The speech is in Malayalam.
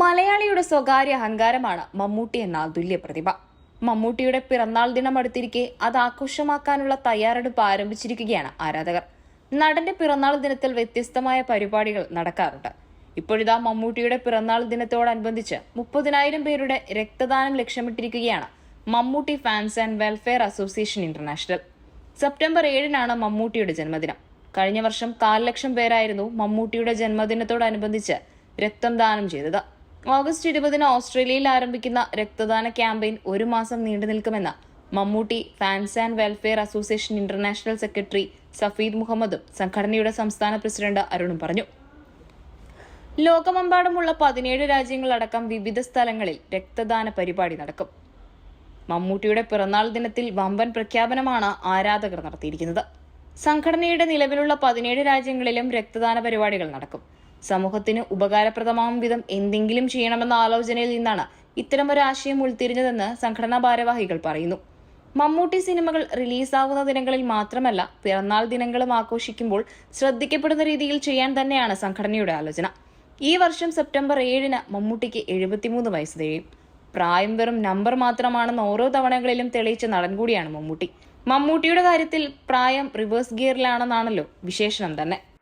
മലയാളിയുടെ സ്വകാര്യ അഹങ്കാരമാണ് മമ്മൂട്ടി എന്ന അതുല്യ പ്രതിഭ. മമ്മൂട്ടിയുടെ പിറന്നാൾ ദിനം അടുത്തിരിക്കെ അത് ആഘോഷമാക്കാനുള്ള തയ്യാറെടുപ്പ് ആരംഭിച്ചിരിക്കുകയാണ് ആരാധകർ. നടന്റെ പിറന്നാൾ ദിനത്തിൽ വ്യത്യസ്തമായ പരിപാടികൾ നടക്കാറുണ്ട്. ഇപ്പോഴിതാ മമ്മൂട്ടിയുടെ പിറന്നാൾ ദിനത്തോടനുബന്ധിച്ച് മുപ്പതിനായിരം പേരുടെ രക്തദാനം ലക്ഷ്യമിട്ടിരിക്കുകയാണ് Mammootty fans and welfare association international. September ഏഴിനാണ് മമ്മൂട്ടിയുടെ ജന്മദിനം. കഴിഞ്ഞ വർഷം കാൽ ലക്ഷം പേരായിരുന്നു മമ്മൂട്ടിയുടെ ജന്മദിനത്തോടനുബന്ധിച്ച് രക്തം ദാനം ചെയ്തത്. ഓഗസ്റ്റ് ഇരുപതിന് ഓസ്ട്രേലിയയിൽ ആരംഭിക്കുന്ന രക്തദാന ക്യാമ്പയിൻ ഒരു മാസം നീണ്ടു നിൽക്കുമെന്ന് Mammootty fans and welfare association international secretary Safeed മുഹമ്മദും സംഘടനയുടെ സംസ്ഥാന പ്രസിഡന്റ് അരുണും പറഞ്ഞു. ലോകമെമ്പാടുമുള്ള പതിനേഴ് രാജ്യങ്ങളടക്കം വിവിധ സ്ഥലങ്ങളിൽ രക്തദാന പരിപാടി നടക്കും. മമ്മൂട്ടിയുടെ പിറന്നാൾ ദിനത്തിൽ വമ്പൻ പ്രഖ്യാപനമാണ് ആരാധകർ നടത്തിയിരിക്കുന്നത്. സംഘടനയുടെ നിലവിലുള്ള പതിനേഴ് രാജ്യങ്ങളിലും രക്തദാന പരിപാടികൾ നടക്കും. സമൂഹത്തിന് ഉപകാരപ്രദമാവും വിധം എന്തെങ്കിലും ചെയ്യണമെന്ന ആലോചനയിൽ നിന്നാണ് ഇത്തരമൊരു ആശയം ഉൾത്തിരിഞ്ഞതെന്ന് സംഘടനാ ഭാരവാഹികൾ പറയുന്നു. മമ്മൂട്ടി സിനിമകൾ റിലീസാവുന്ന ദിനങ്ങളിൽ മാത്രമല്ല പിറന്നാൾ ദിനങ്ങളും ആഘോഷിക്കുമ്പോൾ ശ്രദ്ധിക്കപ്പെടുന്ന രീതിയിൽ ചെയ്യാൻ തന്നെയാണ് സംഘടനയുടെ ആലോചന. ഈ വർഷം സെപ്റ്റംബർ ഏഴിന് മമ്മൂട്ടിക്ക് എഴുപത്തിമൂന്ന് വയസ്സ് തികയും. പ്രായം വെറും നമ്പർ മാത്രമാണെന്ന് ഓരോ തവണകളിലും തെളിയിച്ച നടൻ കൂടിയാണ് മമ്മൂട്ടി. മമ്മൂട്ടിയുടെ കാര്യത്തിൽ പ്രായം റിവേഴ്സ് ഗിയറിലാണെന്നാണല്ലോ വിശേഷണം തന്നെ.